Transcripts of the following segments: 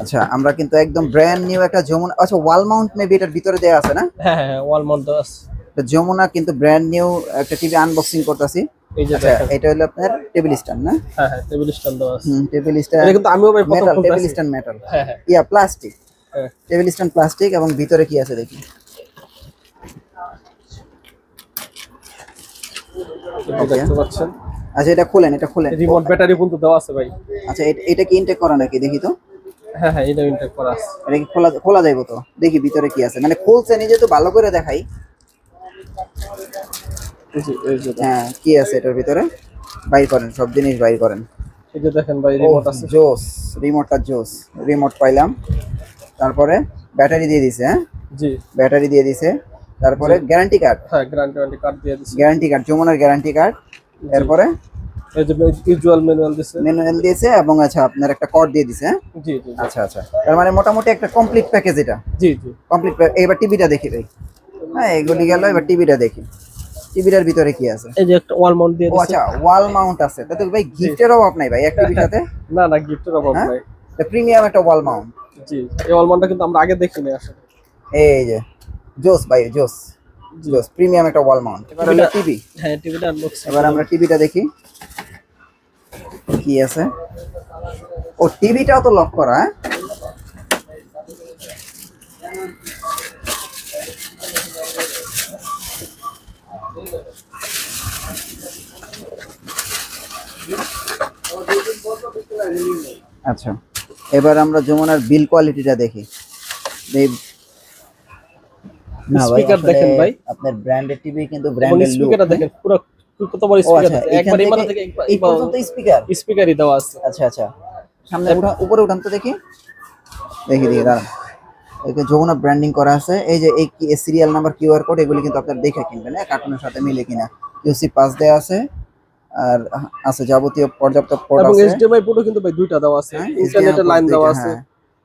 আচ্ছা আমরা কিন্তু একদম ব্র্যান্ড নিউ একটা যমুনা আচ্ছা ওয়াল মাউন্ট মেবি এটার ভিতরে দেওয়া আছে না? হ্যাঁ হ্যাঁ ওয়াল মাউন্ট আছে। তো যমুনা কিন্তু ব্র্যান্ড নিউ একটা টিভি আনবক্সিং করতেছি। এই যে আচ্ছা এটা হলো আপনার টেবিল স্ট্যান্ড না? হ্যাঁ হ্যাঁ টেবিল স্ট্যান্ড দেওয়া আছে। হুম টেবিল স্ট্যান্ড এটা কিন্তু আমিও ভাই প্রথম মেটাল টেবিল স্ট্যান্ড মেটাল হ্যাঁ হ্যাঁ। ইয়া প্লাস্টিক হ্যাঁ। টেবিল স্ট্যান্ড প্লাস্টিক এবং ভিতরে কি আছে দেখি। দেখতে পাচ্ছেন? আচ্ছা এটা খুলেন এটা খুলেন। রিমোট ব্যাটারি পর্যন্ত দেওয়া আছে ভাই। আচ্ছা এটা- এটা কি ইনটেক করা নাকি? দেখি তো। হ্যাঁ হ্যাঁ এটা ইনটেক করা আছে। এটা কি খোলা খোলা যাইবো তো? দেখি ভিতরে কি আছে। মানে খুলছে নিজে তো ভালো করে দেখাই। হ্যাঁ কি আছে এটার ভিতরে? বাইর করেন সব জিনিস বাইর করেন। এই যে দেখেন ভাই রিমোট আছে। জোস রিমোটটা জোস। রিমোট পাইলাম। তারপরে ব্যাটারি দিয়ে দিছে হ্যাঁ? জি। ব্যাটারি দিয়ে দিছে। তারপরে গ্যারান্টি কার্ড হ্যাঁ গ্যারান্টি কার্ড দিয়ে দিচ্ছে গ্যারান্টি কার্ড যমুনার গ্যারান্টি কার্ড এরপরে এই যে ইউজুয়াল ম্যানুয়াল দিচ্ছে ম্যানুয়াল দিয়েছে এবং আচ্ছা আপনার একটা কোড দিয়ে দিছে হ্যাঁ? জি জি আচ্ছা আচ্ছা। তার মানে মোটামুটি একটা কমপ্লিট প্যাকেজ এটা? জি জি। কমপ্লিট এবার টিভিটা দেখি ভাই। হ্যাঁ এগুলি গেল এবার টিভিটা দেখি। টিভিটার ভিতরে কি আছে? এই যে একটা ওয়াল মাউন্ট দিয়ে আচ্ছা ওয়াল মাউন্ট আছে। তাতে ভাই গিফটের অভাব নাই ভাই এক টিভির না না গিফটের অভাব হ্যাঁ? নাই। প্রিমিয়াম একটা ওয়াল মাউন্ট। জি এই ওয়াল মাউন্টটা কিন্তু আমরা আগে দেখিনি আসলে। এই যে জোস ভাই জোস। জোস প্রিমিয়াম একটা ওয়াল মাউন্ট। এবার টিভি। হ্যাঁ টিভিটা আনবক্স এবার আমরা টিভিটা দেখি। কি আছে? ও টিভিটাও তো লক করা হ্যাঁ? আচ্ছা এবার আমরা যমুনার বিল কোয়ালিটিটা দেখি। আসলে দেখেন ভাই। আপনার ব্র্যান্ডেড টিভি কিন্তু ব্র্যান্ডেড লুক স্পিকারটা দেখেন পুরো কত বড় স্পিকার আচ্ছা আছে এখান একবার এই মাথা থেকে থেকে এই পর্যন্ত স্পিকার স্পিকারই দেওয়া আছে। আচ্ছা আচ্ছা। সামনে উঠা উপরে উঠান তো দেখি। দেখি দেখি দাঁড়ান। একে যমুনা ব্র্যান্ডিং করা আছে। এই যে এই সিরিয়াল নাম্বার কিউআর কোড এগুলি কিন্তু আপনার দেখে কিনবেন হ্যাঁ? কার্টুনের সাথে মিলে কিনা। ইউসি পাস দেওয়া আছে। আর আছে যাবতীয় পর্যাপ্ত পোর্ট এবং আছে। এইচডিএমআই পোর্টও কিন্তু ভাই দুইটা দেওয়া আছে। হ্যাঁ, ইন্টারনেটের লাইন দেওয়া আছে। হ্যাঁ।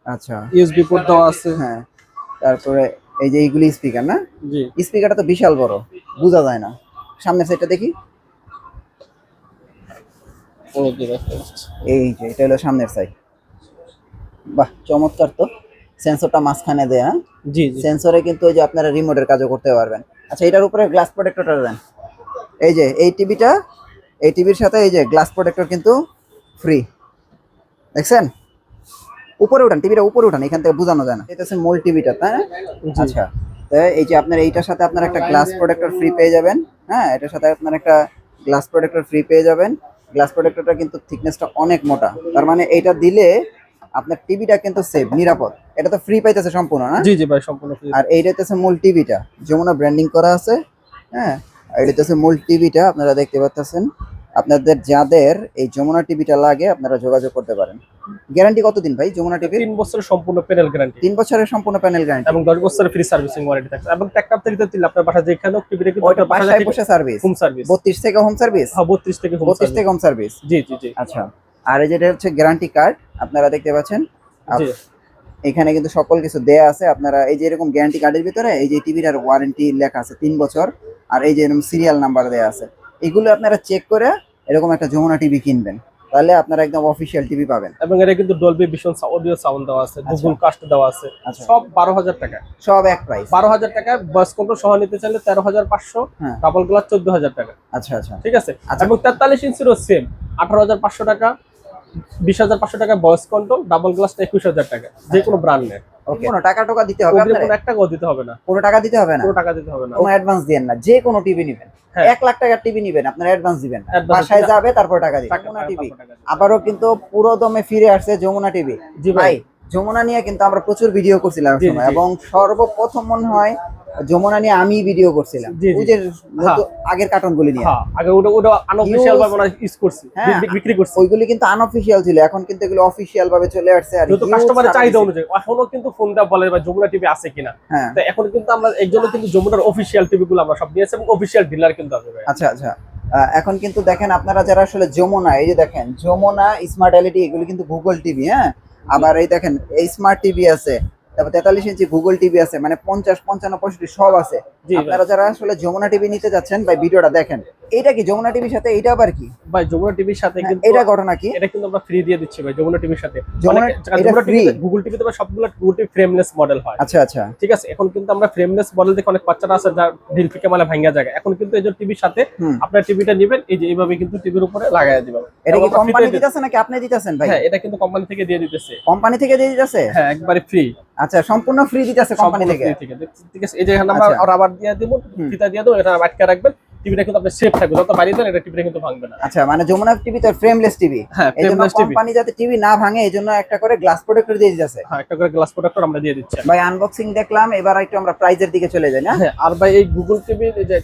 আচ্ছা ইউএসবি পোর্ট দেওয়া আছে। হ্যাঁ। তারপরে এই যে এইগুলি স্পিকার না? জি। স্পিকারটা তো বিশাল বড় বোঝা যায় না। সামনের সাইডটা দেখি। এই যে এটা হলো সামনের সাইড বাহ চমৎকার তো। সেন্সরটা মাঝখানে দেয়া। হ্যাঁ? জি। জি সেন্সরে কিন্তু ওই যে আপনারা রিমোটের কাজও করতে পারবেন। আচ্ছা এটার উপরে গ্লাস প্রোটেক্টরটা দেন। এই যে এই টিভিটা এই টিভির সাথে এই যে গ্লাস প্রোটেক্টর কিন্তু ফ্রি দেখছেন? উপরে উঠান টিভিটা উপরে উঠান এখান থেকে বোঝানো যায় না। এটা হচ্ছে মূল টিভিটা তাই না? আচ্ছা তো এই যে আপনার এইটার সাথে আপনার একটা গ্লাস প্রোটেক্টর ফ্রি পেয়ে যাবেন। হ্যাঁ এটার সাথে আপনার একটা গ্লাস প্রোটেক্টর ফ্রি পেয়ে যাবেন। গ্লাস প্রোটেক্টরটা কিন্তু থিকনেসটা অনেক মোটা। তার মানে এইটা দিলে আপনার টিভিটা কিন্তু সেফ নিরাপদ। এটা তো ফ্রি পাইতেছে সম্পূর্ণ না? জি জি ভাই সম্পূর্ণ ফ্রি আর এইটাতে হচ্ছে মূল টিভিটা। যমুনা ব্র্যান্ডিং করা আছে হ্যাঁ? এটাতে হচ্ছে মূল টিভিটা আপনারা দেখতে পাচ্ছেন আপনাদের যাদের এই যমুনা টিভিটা লাগে আপনারা যোগাযোগ করতে পারেন। গ্যারান্টি কতদিন ভাই যমুনা টিভির? তিন বছরের সম্পূর্ণ প্যানেল গ্যারান্টি তিন বছরের সম্পূর্ণ প্যানেল গ্যারান্টি এবং দশ বছরের ফ্রি সার্ভিসিং ওয়ারেন্টি থাকবে এবং ট্যাক্টার থেকে দিলে আপনার বাসা যেখানে টিভিটা কিন্তু ওইটা বাসায় বসে সার্ভিস হোম সার্ভিস বত্রিশ থেকে হোম সার্ভিস হ্যাঁ বত্রিশ থেকে হোম বত্রিশ সার্ভিস থেকে হোম সার্ভিস জি জি জি। আচ্ছা। আর এই যেটা হচ্ছে গ্যারান্টি কার্ড আপনারা দেখতে পাচ্ছেন? জি। এখানে কিন্তু সকল কিছু দেয়া আছে। আপনারা এই যে এরকম গ্যারান্টি কার্ডের ভিতরে এই যে টিভিটার ওয়ারেন্টি লেখা আছে তিন বছর। আর এই যে এরকম সিরিয়াল নাম্বার দেয়া আছে। এগুলো আপনারা চেক করে এরকম একটা যমুনা টিভি কিনবেন। তাহলে আপনারা একদম অফিসিয়াল টিভি পাবেন। এবং এটা কিন্তু ডলবি ভিশন অডিও সাউন্ড দেওয়া আছে গুগল কাস্ট দেওয়া আছে। আচ্ছা। সব বারো হাজার টাকা। সব এক প্রাইস বারো হাজার টাকা বয়স কন্ট্রোল সহ নিতে চাইলে তেরো হাজার পাঁচশো হ্যাঁ। ডাবল গ্লাস চোদ্দ হাজার টাকা। আচ্ছা আচ্ছা। ঠিক আছে? আচ্ছা। এবং তেতাল্লিশ ইঞ্চিরও সেম আঠারো হাজার পাঁচশো টাকা বিশ হাজার পাঁচশো টাকা বয়স কন্ট্রোল ডাবল গ্লাস একুশ হাজার টাকা। যে কোনো ব্র্যান্ডের কোনো টাকা টাকা দিতে হবে অগ্রিম আপনার? কোনো এক টাকাও দিতে হবে না। কোনো টাকা দিতে হবে না? কোনো টাকা দিতে হবে না। কোনো অ্যাডভান্স দেন না। যে কোনো টিভি নেবেন। হ্যাঁ। এক লাখ টাকার টিভি নেবেন আপনার অ্যাডভান্স দিবেন বাসায় যাবে তারপর টাকা দিবেন। যমুনা টিভি আবারও কিন্তু পুরো দমে ফিরে আসছে যমুনা টিভি জি ভাই। যমুনা নিয়ে কিন্তু আমরা প্রচুর ভিডিও করছিলাম এবং সর্বপ্রথম মনে হয় যমুনা নিয়ে আমি ভিডিও করছিলাম। ওই যে আগের কার্টুন গুলি নিয়ে। হ্যাঁ আগে ওটা ওটা আনঅফিশিয়াল ভাবে আমরা ইউজ করছি হ্যাঁ। বিক্রি করছি। ওইগুলি কিন্তু আনঅফিসিয়াল ছিল এখন কিন্তু এগুলো অফিসিয়াল ভাবে চলে আসছে আর যেহেতু কাস্টমারের চাহিদা অনুযায়ী এখনও কিন্তু ফোন দেওয়া বলে ভাই যমুনা টিভি আছে কিনা। হ্যাঁ। তো এখন কিন্তু আমরা এর জন্য কিন্তু যমুনার অফিসিয়াল টিভি গুলো আমরা সব নিয়েছি এবং অফিসিয়াল ডিলার কিন্তু আছে আচ্ছা আচ্ছা। এখন কিন্তু দেখেন আপনারা যারা আসলে যমুনা এই যে দেখেন যমুনা স্মার্ট এলইডি এগুলো কিন্তু গুগল টিভি হ্যাঁ? আবার এই দেখেন এই স্মার্ট টিভি আছে তারপর তেতাল্লিশ ইঞ্চি গুগল টিভি আছে মানে পঞ্চাশ পঞ্চান্ন পঁয়ষট্টি সব আছে। আপনারা যারা আসলে যমুনা টিভি নিতে যাচ্ছেন ভাই ভিডিওটা দেখেন। এটা কি যমুনা টিভির সাথে এটা আবার কি? ভাই যমুনা টিভির সাথে হ্যাঁ, কিন্তু এটা ঘটনা কি? এটা কিন্তু আমরা ফ্রি দিয়ে দিচ্ছি ভাই যমুনা টিভির সাথে। যমুনা-? টিভিতে গুগল টিভিতে বা সবগুলো গুগল টিভি ফ্রেমলেস মডেল হয়। আচ্ছা আচ্ছা। ঠিক আছে এখন কিন্তু আমরা ফ্রেমলেস মডেল দেখে অনেক বাচ্চারা আছে যার ঢিল ফিকে মালে ভাঙ্গা যায় এখন কিন্তু এই যে টিভির সাথে। আপনার টিভিটা নেবেন এই যে এইভাবে কিন্তু টিভির উপরে লাগাই দিবেন। এটা কি কোম্পানি দিতেছে নাকি আপনি দিতেছেন ভাই? হ্যাঁ এটা কিন্তু কোম্পানি থেকে দিয়ে দিতেছে। কোম্পানি থেকে দিয়ে দিতেছে? হ্যাঁ একবারে ফ্রি আচ্ছা সম্পূর্ণ ফ্রি দিতে আছে কোম্পানি থেকে? ঠিক আছে এই যে এখানে আমরা আচ্ছা। রাবার দিয়ে দিব। ফিতা দিয়ে দেবো এটা আটকে রাখবেন টিভিটা কিন্তু আপনার সেফ থাকবে। যত বাড়িয়ে দেন এটা টিভিটা কিন্তু ভাঙবে না। আচ্ছা মানে যমুনা টিভি তো ফ্রেমলেস টিভি হ্যাঁ ফ্রেমলেস টিভি কোম্পানি যাতে টিভি না ভাঙে এই জন্য একটা করে গ্লাস প্রোটেক্টর দিয়ে দিতেছে। হ্যাঁ একটা করে গ্লাস প্রোটেক্টর আমরা দিয়ে দিচ্ছি। ভাই আনবক্সিং দেখলাম এবার একটু আমরা প্রাইজের দিকে চলে যাই না? হ্যাঁ আর ভাই এই গুগল টিভি এই যে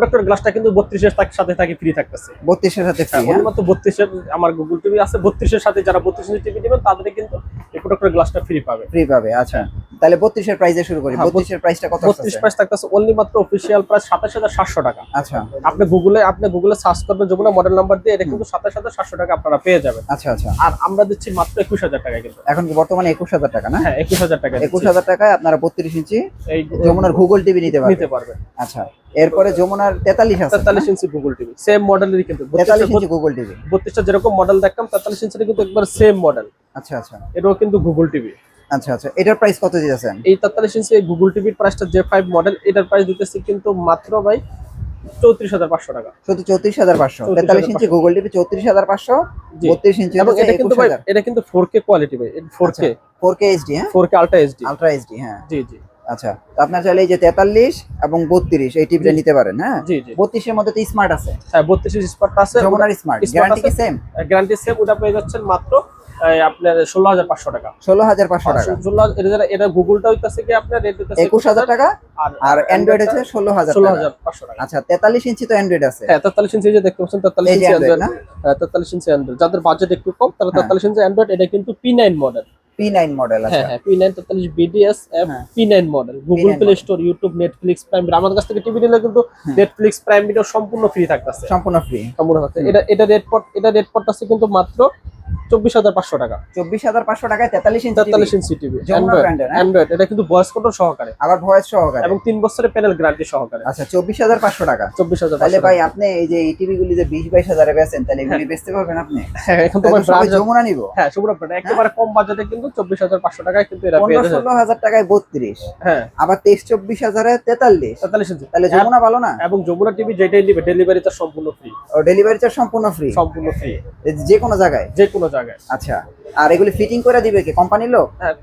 প্রোটেক্টর গ্লাসটা কিন্তু বত্রিশের সাথে থাকে ফ্রি থাকতেছে। বত্রিশের সাথে ফ্রি হ্যাঁ মাত্র বত্রিশের আমার গুগল টিভি আছে বত্রিশের সাথে যারা বত্রিশ ইঞ্চি টিভি নেবেন তাদের কিন্তু এই প্রোডাক্টের গ্লাসটা ফ্রি পাবে। ফ্রি পাবে আচ্ছা। তাহলে বত্রিশের প্রাইসে শুরু করি। হ্যাঁ, বত্রিশের প্রাইসটা কত আছে প্রাইস থাকতেছে অনলি মাত্র অফিসিয়াল প্রাইস সাতাশ হাজার সাতশো টাকা। আচ্ছা। আপনি গুগলে আপনি গুগলে সার্চ করবেন যমুনা মডেল নাম্বার দিয়ে এটা কিন্তু সাতাশ হাজার সাতশো টাকা আপনারা পেয়ে যাবেন। আচ্ছা আচ্ছা। আর আমরা দিচ্ছি মাত্র একুশ হাজার টাকা কিন্তু। এখন কি বর্তমানে একুশ হাজার টাকা না? হ্যাঁ একুশ হাজার টাকা একুশ হাজার টাকায় আপনারা বত্রিশ ইঞ্চি এই যমুনার গুগল টিভি নিতে পারবেন। নিতে পারবেন। আচ্ছা এরপরে যমুনার তেতাল্লিশ আছে তেতাল্লিশ ইঞ্চি গুগল টিভি সেম মডেলেরই কিন্তু। তেতাল্লিশ ইঞ্চি গুগল টিভি বত্রিশটা যেরকম মডেল দেখলাম তেতাল্লিশ ইঞ্চিটা কিন্তু একবার সেম মডেল আচ্ছা আচ্ছা। এটাও কিন্তু গুগল টিভি আচ্ছা আচ্ছা। এটার প্রাইস কত দিয়েছেন এই তেতাল্লিশ ইঞ্চি এই গুগল টিভির প্রাইসটা জে ফাইভ মডেল এটার প্রাইস দিতেছি কিন্তু মাত্র ভাই চৌত্রিশ হাজার পাঁচশো টাকা। শুধু চৌত্রিশ হাজার পাঁচশো। 34,500 তেতাল্লিশ ইঞ্চি গুগল টিভি চৌত্রিশ হাজার পাঁচশো। বত্রিশ ইঞ্চি এটা কিন্তু ভাই এটা কিন্তু ফোর কে কোয়ালিটি ভাই four K four K HD হ্যাঁ? Four K ultra HD ultra HD হ্যাঁ। জি জি। আচ্ছা তো আপনার চাইলে এই যে তেতাল্লিশ এবং বত্রিশ এই টিভিটা নিতে পারেন হ্যাঁ? বত্রিশের মধ্যে তো স্মার্ট আছে। হ্যাঁ বত্রিশ স্পটটা আছে যমুনার স্মার্ট গ্যারান্টি কি সেম গ্যারান্টি সেম ওটা পেয়ে যাচ্ছেন মাত্র আপনার ষোলো হাজার পাঁচশো টাকা। ষোলো হাজার পাঁচশো টাকা। এটা গুগলটা হইতেছে কি আপনার একুশ হাজার টাকা আর অ্যান্ড্রয়েড হচ্ছে ষোলো হাজার ষোলো হাজার পাঁচশো টাকা। আচ্ছা তেতাল্লিশ ইঞ্চি তো অ্যান্ড্রয়েড আছে। হ্যাঁ তেতাল্লিশ ইঞ্চি যে দেখতে পাচ্ছেন তেতাল্লিশ ইঞ্চি অ্যান্ড্রয়েড হ্যাঁ তেতাল্লিশ ইঞ্চি অ্যান্ড্রয়েড যাদের বাজেট একটু কম তারা হ্যাঁ। তেতাল্লিশ ইঞ্চি অ্যান্ড্রয়েড এটা কিন্তু P nine model P nine model হ্যাঁ হ্যাঁ পি নাইন তেতাল্লিশ বিডিএস হ্যাঁ। P nine model Google Play Store YouTube Netflix Prime আমাদের কাছ থেকে টিভি নিলে কিন্তু নেটফ্লিক্স প্রাইম ভিডিও সম্পূর্ণ ফ্রি থাকতেছে। সম্পূর্ণ ফ্রি সম্পূর্ণ থাকছে এটা এটা রেট পট এটা রেট পড়তেছে কিন্তু মাত্র চব্বিশ হাজার পাঁচশো টাকা। চব্বিশ হাজার পাঁচশো টাকায় তেতাল্লিশ ইঞ্চি তেতাল্লিশ ইঞ্চি টিভি। অ্যান্ড্রয়েড হ্যাঁ? এটা কিন্তু ভয়েস কন্ট্রোল সহকারে। আবার ভয়েস সহকারে। এবং তিন বছরের প্যানেল গ্যারান্টি সহকারে। আচ্ছা চব্বিশ হাজার পাঁচশো টাকা। চব্বিশ হাজার তাহলে ভাই আপনি এই যে এই টিভি গুলি যে বিশ বাইশ হাজারে বেচেন তাহলে এগুলি বেচতে পারবেন আপনি? হ্যাঁ এখন তো যমুনা নিব। হ্যাঁ ব্র্যান্ড একেবারে কম বাজেটে কিন্তু চব্বিশ হাজার পাঁচশো টাকায় কিন্তু এরা পেয়ে পনেরো যাচ্ছে ষোলো হাজার টাকায় বত্রিশ। হ্যাঁ। আবার তেইশ চব্বিশ হাজারে তেতাল্লিশ। তেতাল্লিশ ইঞ্চি। তাহলে যমুনা ভালো না? এবং যমুনা টিভি যেটাই নিবে ডেলিভারি চার্জ সম্পূর্ণ ফ্রি ডেলিভারি চার্জ সম্পূর্ণ ফ্রি সম্পূর্ণ ফ্রি যে কোনো জায়গায়? যে কোনো জায়গায়। আচ্ছা আর এগুলি ফিটিং করে দিবে কি? কোম্পানির লোক? হ্যাঁ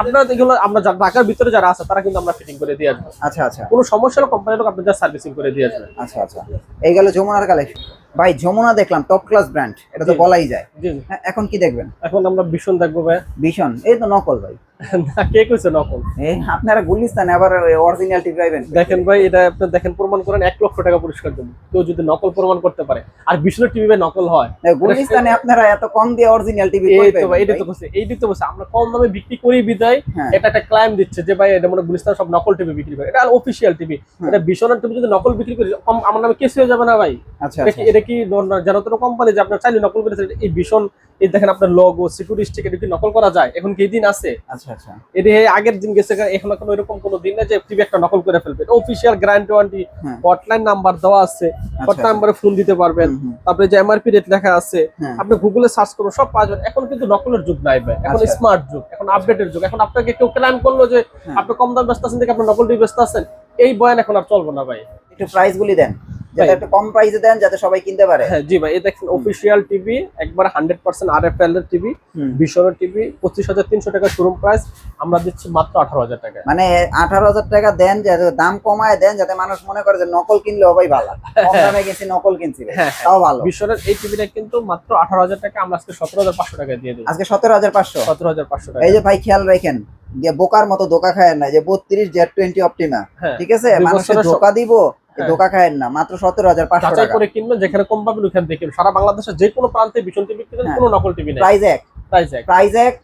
আপনারা এগুলো আমরা ঢাকার ভিতরে যারা আছে তারা কিন্তু আমরা ফিটিং করে দিয়ে আসব। আচ্ছা আচ্ছা। কোনো সমস্যা হলে কোম্পানির লোক আপনাদের সার্ভিসিং করে দিয়ে আসবে। আচ্ছা আচ্ছা। এই গেল যমুনার কালেকশন ভাই যমুনা দেখলাম টপ ক্লাস ব্র্যান্ড এটা তো বলাই যায়। হ্যাঁ, এখন কি দেখবেন? এখন আমরা ভীষণ দেখব ভাই ভীষণ এই তো নকল ভাই। না কে কইছে নকল? এই আপনারা গুলিস্তানে আবার অরিজিনাল টিভি পাইবেন। দেখেন ভাই এটা আপনি দেখেন প্রমাণ করেন এক লক্ষ টাকা পুরস্কার দেবো কেউ যদি নকল প্রমাণ করতে পারে আর ভীষণ টিভি ভাই নকল হয়। এই গুলিস্তানে আপনারা এত কম দিয়ে অরিজিনাল টিভি এই তো ভাই তো এইটা তো আমরা কম দামে বিক্রি করি বিদায় হ্যাঁ। এটা একটা ক্লাইম দিচ্ছে যে ভাই এটা মনে গুলিস্তান সব নকল টিভি বিক্রি করে। এটা অফিসিয়াল টিভি। হ্যাঁ। এটা ভীষণ টিভি যদি নকল বিক্রি করি আমার নামে কেস হয়ে যাবে না ভাই। আচ্ছা এটা আচ্ছা। কি- কি তো কোম্পানি যে আপনার চাইলে নকল করে এই ভীষণ এই দেখেন আপনার লোগো সিকিউরিটি স্টিক এটা কি নকল করা যায় এখন কি দিন আছে আচ্ছা আচ্ছা এটি আগের দিন গেছে এখন এখন এরকম কোনো দিন না যে টিভি একটা নকল করে ফেলবে অফিসিয়াল গ্যারান্টি ওয়ারেন্টি হ্যাঁ। হটলাইন নাম্বার দেওয়া আছে হট আচ্ছা। নাম্বারে ফোন দিতে পারবেন। তারপরে যে এমআরপি রেট লেখা আছে হ্যাঁ। আপনি গুগলে সার্চ করুন সব পাওয়া যাবে এখন কিন্তু নকলের যুগ নাই ভাই এখন আচ্ছা। স্মার্ট যুগ এখন আপডেটের যুগ এখন আপনাকে কেউ ক্লাইম করল যে হ্যাঁ। আপনি কম দাম ব্যস্ত আছেন দেখে আপনি নকল টিভি ব্যস্ত আছেন এই বয়ান এখন আর চলবে না ভাই একটু প্রাইস গুলি দেন যাতে। একটু কম প্রাইসে দেন যাতে সবাই কিনতে পারে। হ্যাঁ জি ভাই এই দেখেন অফিসিয়াল টিভি একবার hundred percent R F L এর টিভি হুম। বিশনের টিভি পঁচিশ হাজার তিনশো টাকা শোরুম প্রাইস আমরা দিচ্ছি মাত্র আঠারো হাজার টাকা। মানে আঠারো হাজার টাকা দেন যাতে দাম কমায় দেন যাতে মানুষ মনে করে যে নকল কিনলেও ভাই ভালো। কম দামে গেছি নকল কিনছি ভাই। হ্যাঁ, তাও ভালো। বিশনের এই টিভিটা কিন্তু মাত্র আঠারো হাজার টাকা আমরা আজকে সতেরো হাজার পাঁচশো টাকা দিয়ে দিই আজকে সতেরো হাজার পাঁচশো। সতেরো হাজার পাঁচশো টাকা। এই যে ভাই খেয়াল রাখেন যে বোকার মতো ধোকা খায়েন না যে বত্রিশ জেড টোয়েন্টি অপটিমা না ঠিক আছে? মানুষকে ধোকা দিব হ্যাঁ। ধোকা খায়েন না মাত্র সতেরো হাজার পাঁচশো টাকা। করে কিনবেন যেখানে কম পাবেন ওখান থেকে সারা বাংলাদেশের যে কোনো প্রান্তে ভীষণ টিভি হ্যাঁ। কোনো নকল টিভি প্রাইস এক। প্রাইস এক। প্রাইস এক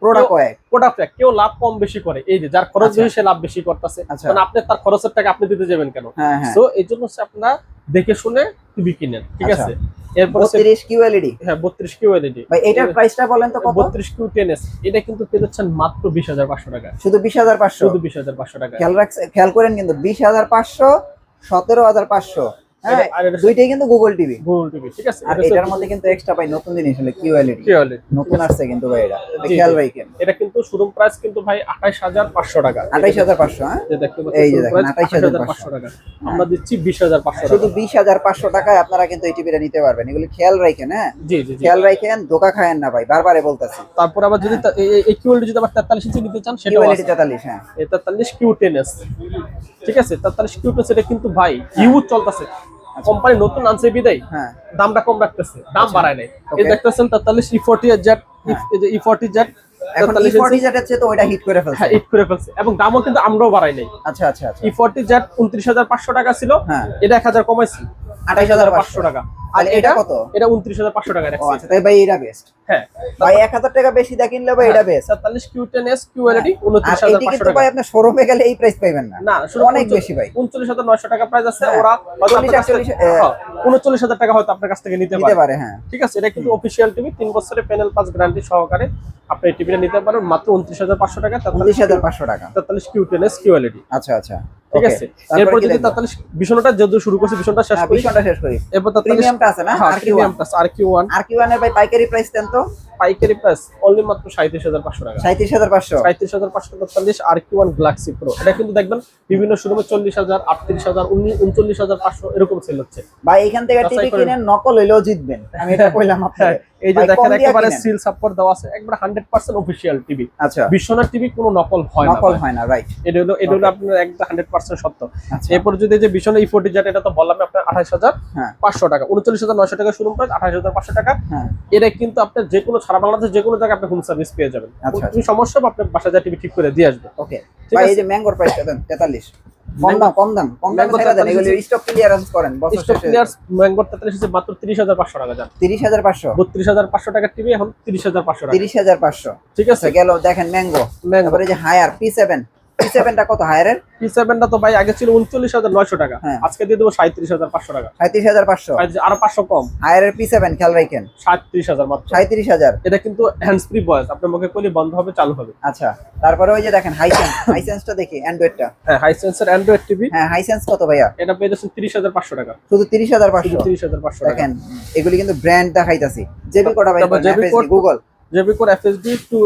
প্রোডাক্ট কয়েক প্রোডাক্ট কেউ লাভ কম বেশি করে। যার খরচ লাভ বেশি মানে আপনি তার খরচের টাকা আপনি দিতে যাবেন কেন? আপনার দেখে শুনে কিনেন ঠিক আছে? এরপর কিউ হ্যাঁ 32 কিউ এটার প্রাইসটা বলেন এটা কিন্তু বিশ হাজার পাঁচশো সতেরো টাকা। শুধু টাকা। খেয়াল খেয়াল করেন কিন্তু 20500 17500 দুইটাই কিন্তু গুগল টিভি গুগল টিভি ঠিক আছে? আর এটার মধ্যে কিন্তু এক্সট্রা পাই নতুন জিনিস হলে কিউ এলইডি কিউ OLED নতুন আসছে কিন্তু ভাই এটা। খেয়াল জি। রাখেন। এটা কিন্তু শোরুম প্রাইস কিন্তু ভাই আঠাইশ হাজার পাঁচশো টাকা। আঠাইশ হাজার পাঁচশো হ্যাঁ? যে দেখতে এই যে দেখেন, 28,500 টাকা। আমরা দিচ্ছি বিশ হাজার পাঁচশো শুধু টাকা। বিশ হাজার পাঁচশো টাকায় আপনারা কিন্তু এই টিভিটা নিতে পারবেন। এগুলো খেয়াল রাখেন হ্যাঁ? জি জি খেয়াল রাখেন ধোকা খায়েন না ভাই বারবারে বলতেছি। তারপর আবার যদি এই- এই- এই যদি আবার তেতাল্লিশ ইঞ্চি নিতে চান সেটাও আছে। তেতাল্লিশ হ্যাঁ। এই তেতাল্লিশ কিউ টেন এস ঠিক আছে? তেতাল্লিশ কিউ টেন এটা কিন্তু ভাই ইউজ চলতেছে। কোম্পানি নতুন আনছে বিদায়। হ্যাঁ। দামটা কম রাখতেছে দাম বাড়ায় নাই। এই দেখতেছেন তেতাল্লিশ E forty Z E forty Z এবং দামও কিন্তু আমরাও বাড়াই নাই। আচ্ছা আচ্ছা আচ্ছা। ই ফোর্টি জেড উনত্রিশ হাজার পাঁচশো টাকা ছিল হ্যাঁ। এটা এক হাজার কমাইছি। আঠাইশ হাজার পাঁচশো টাকা। আর এটা? কত? এটা উনত্রিশ হাজার পাঁচশো টাকা রাখছি আচ্ছা তাই ভাই এটা বেস্ট হ্যাঁ। ভাই এক হাজার টাকা বেশি দা কিনলে ভাই এটা বেস্ট তেতাল্লিশ Q ten S Q LED আর উনত্রিশ হাজার এটি পাঁচশো কিন্তু টাকা। ভাই আপনার শোরুমে গেলে এই প্রাইস পাইবেন না। না অনেক বেশি ভাই। উনচল্লিশ হাজার নয়শো টাকা প্রাইস আছে। হ্যাঁ। ওরা হয়তো চল্লিশ, আপনার কাছ থেকে- একচল্লিশ, আহ, হ্যাঁ, উনচল্লিশ হাজার টাকা হয়তো আপনার কাছ থেকে নিতে নিতে পারে। পারে হ্যাঁ। ঠিক আছে এটা কিন্তু অফিসিয়াল টিভি তিন বছরের প্যানেল পাস গ্যারান্টি সহকারে আপনি এই টিভিটা নিতে পারেন। মাত্র উনত্রিশ হাজার পাঁচশো টাকা উনত্রিশ হাজার পাঁচশো টাকা। তেতাল্লিশ Q ten S Q LED আচ্ছা আচ্ছা। ঠিক আছে? এরপর যদি দেখব? তেতাল্লিশ ভীষণটা শুরু করছি ভীষণটা শেষ হ্যাঁ, করি। ভীষণটা শেষ করি। এরপর তেতাল্লিশ প্রিমিয়ামটা আছে না হ্যাঁ আর কি প্রিমিয়াম প্লাস আর কিউ ওয়ান আর কি ওয়ানের ভাই পাইকারি প্রাইস দেন তো পাইকারি প্রাইস অনলি মাত্র সাঁত্রিশ হাজার পাঁচশো টাকা। সাঁত্রিশ হাজার পাঁচশো। সাঁত্রিশ হাজার পাঁচশো তেতাল্লিশ আর কিউ ওয়ান গ্লাক্সি প্রো এটা কিন্তু দেখবেন বিভিন্ন শোরুমে চল্লিশ হাজার আটত্রিশ হাজার উনচল্লিশ হাজার পাঁচশো এরকম সেল হচ্ছে। ভাই এখান থেকে টিভি। কিনেন নকল হইলেও জিতবেন। আমি এটা কইলাম হ্যাঁ আপনাকে এই যে দেখেন একেবারে সিল সাপোর্ট দেওয়া আছে একবার হান্ড্রেড পার্সেন্ট অফিসিয়াল টিভি আচ্ছা। বিশ্বনাথ টিভি কোনো নকল হয় না নকল হয় না রাইট এটা হলো এটা হলো আপনার একদম হান্ড্রেড পার্সেন্ট সত্য। আচ্ছা। এরপর যদি যে বিশ্বনাথ ই ফোর্টি যেটা এটা তো বললাম আপনার আঠাশ হাজার হ্যাঁ। পাঁচশো টাকা উনচল্লিশ হাজার নয়শো টাকা শুরু প্রাইস আঠাশ হাজার পাঁচশো টাকা। হ্যাঁ। এটা কিন্তু আপনার যে কোনো সারা বাংলাদেশ যে কোনো জায়গায় আপনি হোম সার্ভিস পেয়ে যাবেন। আচ্ছা, সমস্যা হবে আপনার বাসা যা টিভি ঠিক করে দিয়ে আসবে ওকে ভাই এই যে ম্যাঙ্গোর প্রাইসটা দেন তেতাল্লিশ। কম দাম কম দাম কম দাম ছেড়ে দেন 43 এগুলো স্টক ক্লিয়ারেন্স করেন বছর স্টক শেষে। ম্যাঙ্গোর তেতাল্লিশ হচ্ছে মাত্র তিরিশ হাজার পাঁচশো টাকা যান তিরিশ হাজার পাঁচশো। বত্রিশ হাজার পাঁচশো টাকার টিভি এখন তিরিশ হাজার পাঁচশো টাকা। তিরিশ হাজার পাঁচশো। ঠিক আছে? আচ্ছা গেল দেখেন ম্যাঙ্গো তারপরে যে হায়ার পি সেভেন কত হায়ারের পি সেভেনটা তো ভাই আগে ছিল উনচল্লিশ হাজার নয়শো টাকা। হ্যাঁ। আজকে দিয়ে দেবো সাঁত্রিশ হাজার পাঁচশো টাকা। সাঁত্রিশ হাজার পাঁচশো। আরও পাঁচশো কম। হায়ারের পি সেভেন খেয়াল রাখেন। সাঁত্রিশ হাজার মাত্র। সাঁত্রিশ হাজার। এটা কিন্তু হ্যান্ডস ফ্রি বয়স আপনার মুখে করলে বন্ধ হবে চালু হবে। আচ্ছা তারপরে ওই যে দেখেন হাইসেন্স হাইসেন্সটা দেখি অ্যান্ড্রয়েডটা হ্যাঁ হাই সেন্সর অ্যান্ড্রয়েড টিভি হ্যাঁ হাইসেন্স কত ভাইয়া? এটা পেয়ে যাচ্ছেন তিরিশ হাজার পাঁচশো টাকা। শুধু তিরিশ হাজার পাঁচশো। তিরিশ হাজার পাঁচশো টাকা। দেখেন এগুলি কিন্তু ব্র্যান্ড দেখাইতাছি। জেবি কোটা ভাই JB Google JB core FSD two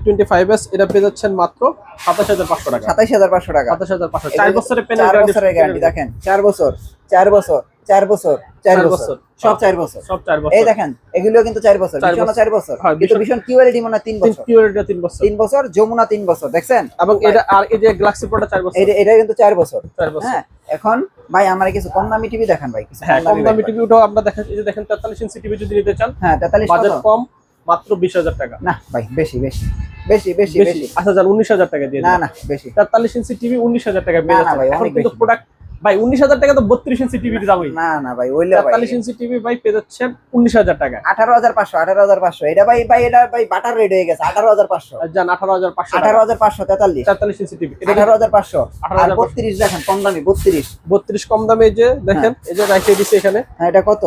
twenty five S এটা পেয়ে যাচ্ছেন মাত্র সাতাশ হাজার পাঁচশো টাকা। সাতাশ হাজার পাঁচশো টাকা। সাতাশ হাজার পাঁচশো। চার বছরের চার বছরের গ্যারান্টি দেখেন চার বছর চার বছর চার বছর চার বছর বছর। সব চার বছর। সব চার এই দেখেন এগুলো কিন্তু চার বছর ভীষণ বছর। চার বছর। হ্যাঁ, কিন্তু ভীষণ- কিউএলডি মনে তিন বছর। তিন বছর। তিন বছর যমুনা তিন বছর দেখছেন? এবং এটা আর এই যে প্রোটা চার বছর। এটা এটা কিন্তু চার বছর। চার বছর। হ্যাঁ এখন ভাই আমার কিছু কম দামি টিভি দেখান ভাই কিছু কম দামি টিভি ওটাও আপনার দেখেন এই যে দেখেন তেতাল্লিশ ইঞ্চি টিভি যদি নিতে চান হ্যাঁ তেতাল্লিশ বাজেট কম। মাত্র বিশ হাজার টাকা। না ভাই বেশি বেশি বেশি বেশি বেশি? বেশি। আচ্ছা যান উনিশ হাজার টাকা দিয়ে না না বেশি। তেতাল্লিশ ইঞ্চি টিভি উনিশ হাজার টাকা পেয়ে ভাই, এখন কিন্তু প্রোডাক্ট ভাই উনিশ হাজার টাকা তো বত্রিশ ইঞ্চি টিভির দামই না না ভাই ওইলে তেতাল্লিশ ইঞ্চি টিভি ভাই পেয়ে যাচ্ছেন উনিশ হাজার টাকা। আঠারো হাজার পাঁচশো আঠারো হাজার পাঁচশো। এটা ভাই ভাই এটা ভাই বাটার রেট হয়ে গেছে আঠারো হাজার পাঁচশো। যান আঠারো হাজার পাঁচশো আঠারো হাজার পাঁচশো তেতাল্লিশ। তেতাল্লিশ ইঞ্চি টিভি আঠারো হাজার পাঁচশো। 18,500 আর বত্রিশ দেখেন কম দামি বত্রিশ। বত্রিশ কম দামে যে দেখেন এই যে রেখে দিচ্ছে এখানে। হ্যাঁ এটা কত?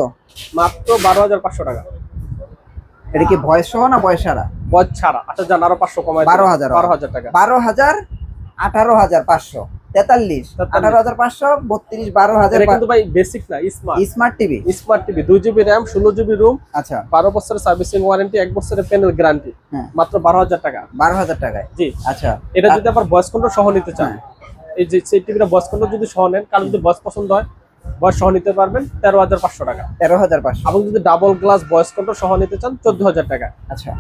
মাত্র বারো হাজার পাঁচশো টাকা। এটা কি ভয়েস সহ না ভয়েস ছাড়া? বয়স ছাড়া। আচ্ছা যান আরও পাঁচশো কমায় 12,000 বারো হাজার। টাকা। বারো হাজার আঠারো হাজার পাঁচশো। তেতাল্লিশ। আঠারো হাজার পাঁচশো বত্রিশ বারো হাজার কিন্তু ভাই বেসিক না smart smart TV smart TV দুই জিবি র্যাম ষোলো জিবি রুম আচ্ছা। বারো বছরের সার্ভিসিং ওয়ারেন্টি এক বছরের প্যানেল গ্যারান্টি হ্যাঁ। মাত্র বারো হাজার টাকা। বারো হাজার টাকায়? জি। আচ্ছা। এটা যদি আবার ভয়েস কন্ট্রোল সহ নিতে চান হ্যাঁ। এই যে সেই টিভিটা ভয়েস কন্ট্রোল যদি সহ নেন কারও যদি বয়স পছন্দ হয় ভয়েস সহ নিতে পারবেন তেরো হাজার পাঁচশো টাকা। তেরো হাজার পাঁচশো। এবং যদি ডাবল গ্লাস বয়স কন্ট্রোল সহ নিতে চান চোদ্দ হাজার টাকা। আচ্ছা।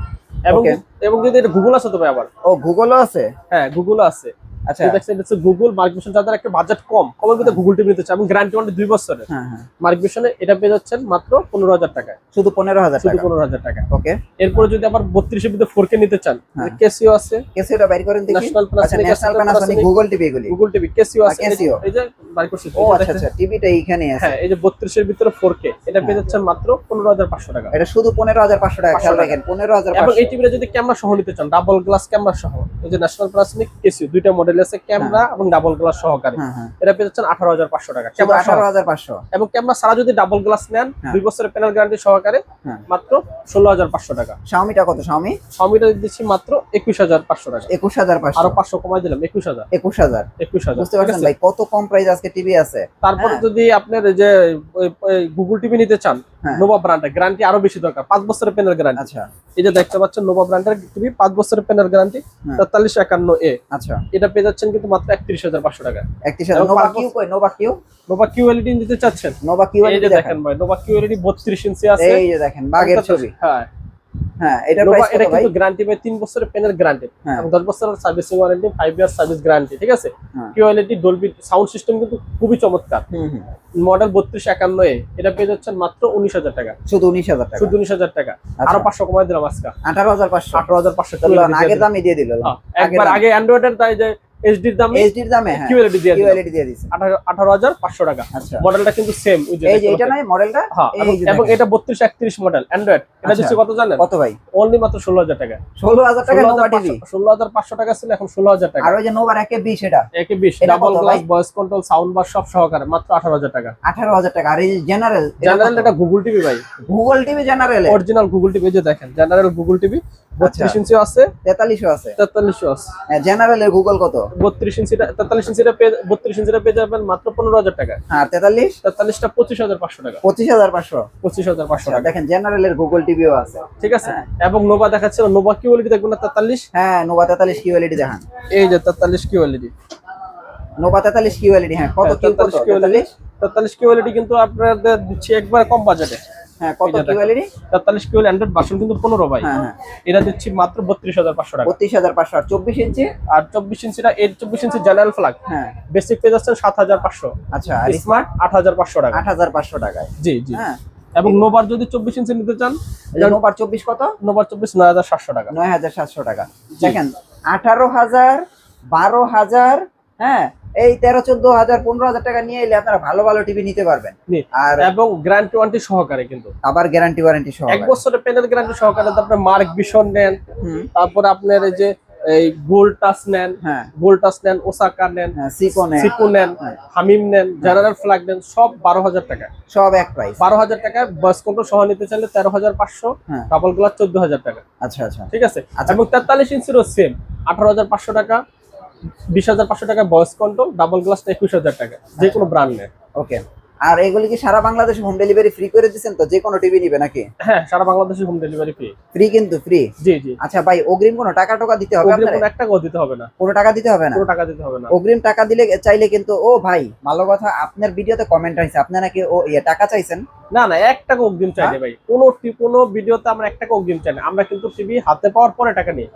এবং এবং যদি এটা গুগল আছে তো ভাই আবার? ও গুগলও আছে? হ্যাঁ গুগলও আছে। আচ্ছা। হচ্ছে গুগল মার্কভিশন যাদের একটা বাজেট কম কমের মধ্যে গুগল টিভি নিতে চান এবং গ্যারান্টি ওয়ারেন্টি দুই বছরের। হ্যাঁ হ্যাঁ। মার্কভিশনে এটা পেয়ে যাচ্ছেন মাত্র পনেরো হাজার টাকায়। শুধু পনেরো হাজার শুধু পনেরো হাজার টাকা। ওকে। এরপরে যদি আবার বত্রিশের ভিতরে ফোর কে নিতে চান হ্যাঁ। কেসিও আছে। কেসিওটা বাইর করেন দেখি। National আচ্ছা Panasonic ন্যাশনাল আছে, গুগল টিভি এগুলি গুগল টিভি কেসিও আছে। আর এই যে বাড়ি করছি ও আচ্ছা আচ্ছা টিভিটা আছে। হ্যাঁ এই যে বত্রিশের ভিতরে ফোর কে এটা পেয়ে যাচ্ছেন মাত্র পনেরো হাজার পাঁচশো টাকা। এটা শুধু পনেরো হাজার পাঁচশো টাকা 500 খেয়াল রাখেন পনেরো হাজার এবং এই টিভিটা যদি ক্যামেরা সহ নিতে চান ডাবল গ্লাস ক্যামেরা সহ এই যে ন্যাশনাল প্যানাসনিক কেসিও দুইটা মডেল মডেল আছে ক্যামেরা এবং ডাবল গ্লাস সহকারে। হ্যাঁ হ্যাঁ। এটা পেয়ে যাচ্ছেন আঠারো হাজার পাঁচশো টাকা। ক্যামেরা আঠারো হাজার পাঁচশো। এবং ক্যামেরা ছাড়া যদি ডাবল গ্লাস নেন হ্যাঁ। দুই বছরের প্যানেল গ্যারান্টি সহকারে হ্যাঁ। মাত্র ষোলো হাজার পাঁচশো টাকা। শাওমিটা কত শাওমি সমিটা দিচ্ছি মাত্র একুশ হাজার পাঁচশো টাকা। একুশ হাজার পাঁচশো। আরও পাঁচশো কমাই দিলাম একুশ হাজার। একুশ হাজার। একুশ হাজার বুঝতে পারছেন ভাই কত কম প্রাইস আজকে টিভি আছে? তারপরে হ্যাঁ। যদি আপনার যে গুগল টিভি নিতে চান হ্যাঁ। নোভা ব্র্যান্ডের গ্যারান্টি আরও বেশি দরকার পাঁচ বছরের পেনের গ্যারান্টি আচ্ছা। এই যে দেখতে পাচ্ছেন নোভা ব্র্যান্ডের টিভি পাঁচ বছরের পেনের গ্যারান্টি। তেতাল্লিশ একান্ন এ আচ্ছা। এটা পেয়ে যাচ্ছেন কিন্তু মাত্র একত্রিশ হাজার পাঁচশো টাকা। একত্রিশ হাজার। Nova Q Nova Q Nova QLED নিতে চাচ্ছেন? নোভা কিউ এই যে দেখেন। ভাই নোভা কিউ এলইডি বত্রিশ ইঞ্চি আছে। এই যে দেখেন বাঘের ছবি। হ্যাঁ। হ্যাঁ এটার প্রাইস এটা কিন্তু গ্যারান্টি পাই তিন বছরের গ্যারান্টি হ্যাঁ। এবং বছরের servicing warranty year service guarantee ঠিক আছে? হ্যাঁ। কিউএলইডি ডলবি সাউন্ড সিস্টেম কিন্তু খুবই চমৎকার। মডেল বত্রিশ একান্ন এ এটা পেয়ে যাচ্ছেন মাত্র উনিশ হাজার টাকা। শুধু উনিশ হাজার টাকা। শুধু উনিশ হাজার টাকা। আরও পাঁচশো কমাই দিলাম আজকে। আঠারো হাজার পাঁচশো। আঠারো হাজার পাঁচশো। আগের দামই দিয়ে দিল। একবার আগে অ্যান্ড্রয়েডের তাই যে এইচডির দামে? এইচডির দামে হ্যাঁ। কিউএলইডি দিয়ে কিউএলইডি দিয়ে হাজার পাঁচশো টাকা। আচ্ছা। মডেলটা কিন্তু সেম ওই যে এই যে এটা। নাই মডেলটা হ্যাঁ এবং-। এটা বত্রিশ একত্রিশ মডেল অ্যান্ড্রয়েড এটা আচ্ছা। কত জানেন? কত ভাই? অনলি মাত্র ষোলো হাজার টাকা। ষোলো হাজার টাকা নোভা টিভি ষোলো হাজার পাঁচশো টাকা ছিল এখন ষোলো হাজার টাকা। আর ওই যে নোভার একে বিশ এটা? একে বিশ এটা ডাবল কত glass voice control sound bar সব সহকারে মাত্র আঠারো হাজার টাকা। আঠারো হাজার টাকা। আর এই যে জেনারেল জেনারেল এটা গুগল টিভি ভাই। Google TV general original Google TV যে দেখেন জেনারেল গুগল টিভি বত্রিশ আচ্ছা। ইঞ্চি আছে। তেতাল্লিশও আছে। তেতাল্লিশও আছে। জেনারেলের গুগল কত? বত্রিশ ইঞ্চিটা তেতাল্লিশ ইঞ্চিটা বত্রিশ ইঞ্চিটা পেয়ে যাবেন মাত্র পনেরো হাজার টাকা। হ্যাঁ তেতাল্লিশ? তেতাল্লিশটা পঁচিশ হাজার পাঁচশো টাকা। পঁচিশ হাজার পাঁচশো? পঁচিশ হাজার পাঁচশো টাকা। দেখেন জেনারেলের গুগল টিভিও আছে। ঠিক আছে? হ্যাঁ। এবং নোভা দেখাচ্ছে নোভা কি দেখবেন না তেতাল্লিশ? হ্যাঁ নোভা তেতাল্লিশ কিউএলইডি দেখান। এই যে তেতাল্লিশ কি ওএলইডি নোভা তেতাল্লিশ কিউএলইডি হ্যাঁ কত তেতাল্লিশ কি তেতাল্লিশ তেতাল্লিশ কিন্তু আপনাদের দিচ্ছি একবার কম বাজেটে। হ্যাঁ কত এই যে দেখেন। কিউএলইডি তেতাল্লিশ কি ওএল অ্যান্ড্রয়েড ভার্সন কিন্তু পনেরো ভাই। হ্যাঁ হ্যাঁ। এটা দিচ্ছি মাত্র বত্রিশ হাজার পাঁচশো টাকা। বত্রিশ হাজার পাঁচশো। আর চব্বিশ ইঞ্চি আর চব্বিশ ইঞ্চিটা এই চব্বিশ ইঞ্চি জেনারেল ফ্লাগ হ্যাঁ। বেসিক পেয়ে যাচ্ছেন সাত হাজার পাঁচশো। আচ্ছা আর স্মার্ট আট হাজার পাঁচশো টাকা। আট হাজার পাঁচশো টাকায়। জি জি। হ্যাঁ। এবং নোভার যদি চব্বিশ ইঞ্চি নিতে চান নোভার চব্বিশ কত? নোভার চব্বিশ নয় হাজার সাতশো টাকা। নয় হাজার সাতশো টাকা। দেখেন আঠারো হাজার বারো হাজার হ্যাঁ এই তেরো চোদ্দ হাজার পনেরো হাজার টাকা নিয়ে এলে আপনারা ভালো ভালো টিভি নিতে পারবেন। আর এবং গ্যারান্টি ওয়ারেন্টি সহকারে কিন্তু। আবার গ্যারান্টি ওয়ারেন্টি সহ এক বছরের পেনের গ্যারান্টি সহকারে তারপরে মার্ক ভিশন নেন তারপরে আপনার এই যে এই গোল টাচ নেন হ্যাঁ। গোল টাচ নেন ওসাকা নেন হ্যাঁ সিকোনে সিকু নেন হ্যাঁ। হামিম নেন জেনারেল ফ্ল্যাগ নেন সব বারো হাজার টাকা। সব এক প্রাইস বারো হাজার টাকায় বয়স কন্ট্রোল সহ নিতে চাইলে তেরো হাজার পাঁচশো হ্যাঁ। ডাবল গ্লাস চোদ্দ হাজার টাকা। আচ্ছা আচ্ছা। ঠিক আছে? আচ্ছা। এবং তেতাল্লিশ ইঞ্চিরও সেম আঠারো হাজার পাঁচশো টাকা বিশ হাজার পাঁচশো টাকা বয়স কন্ট্রোল ডাবল গ্লাস একুশ হাজার টাকা যে কোনো ব্র্যান্ডের ওকে আর এগুলি কি সারা বাংলাদেশে হোম ডেলিভারি ফ্রি করে দিচ্ছেন তো? যে কোনো টিভি নিবে নাকি? হ্যাঁ সারা বাংলাদেশে হোম ডেলিভারি ফ্রি ফ্রি কিন্তু ফ্রি জি জি। আচ্ছা ভাই অগ্রিম কোনো টাকা টাকা দিতে হবে অগ্রিম কোনো টাকাও দিতে হবে না। কোনো টাকা দিতে হবে না? কোনো টাকা দিতে হবে না। অগ্রিম টাকা দিলে চাইলে কিন্তু ও ভাই ভালো কথা আপনার ভিডিওতে কমেন্ট হয়েছে আপনি নাকি ও ইয়ে টাকা চাইছেন? না না এক টাকা অগ্রিম চাই না ভাই। কোনো কোনো ভিডিওতে আমরা এক টাকা অগ্রিম চাই না। আমরা কিন্তু টিভি হাতে পাওয়ার পরে টাকা নিই।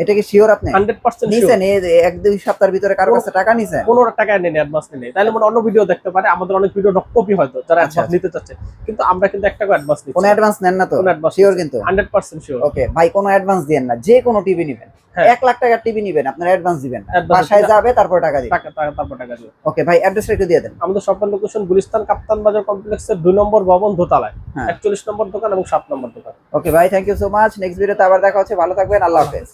এটা কি শিওর আপনি? হান্ড্রেড পার্সেন্ট নিছেন? যে এক দুই সপ্তাহের ভিতরে কারও কাছে টাকা নিছেন? কোনো টাকা নেই অ্যাডভান্স নেই তাহলে মনে হয় অন্য ভিডিও দেখতে পারে আমাদের অনেক ভিডিও কপি হয়তো যারা আচ্ছা, অ্যাডভান্স নিতে চাচ্ছে। কিন্তু আমরা কিন্তু এক টাকা অ্যাডভান্স কোনো অ্যাডভান্স নেন না তো? শিওর কিন্তু? হান্ড্রেড পার্সেন্ট শিওর ওকে ভাই কোনো অ্যাডভান্স দিবেন না। যে কোনো টিভি নিবেন। হ্যাঁ। এক লাখ টাকার টিভি নিবেন আপনার অ্যাডভান্স দিবেন না। বাসায় যাবে তারপর টাকা দিবেন। টাকা টাকা তারপর টাকা দিও ওকে ভাই অ্যাড্রেসটা একটু দিয়ে দেন। আমাদের শপের লোকেশন গুলিস্তান কাপ্তান বাজার কমপ্লেক্সের দুই নম্বর ভবন দোতলায়। হ্যাঁ। একচল্লিশ নম্বর দোকান এবং সাত নম্বর দোকান। ওকে ভাই thank you so much next ভিডিওতে আবার দেখা হচ্ছে। ভালো থাকবেন। আল্লাহ হাফেজ।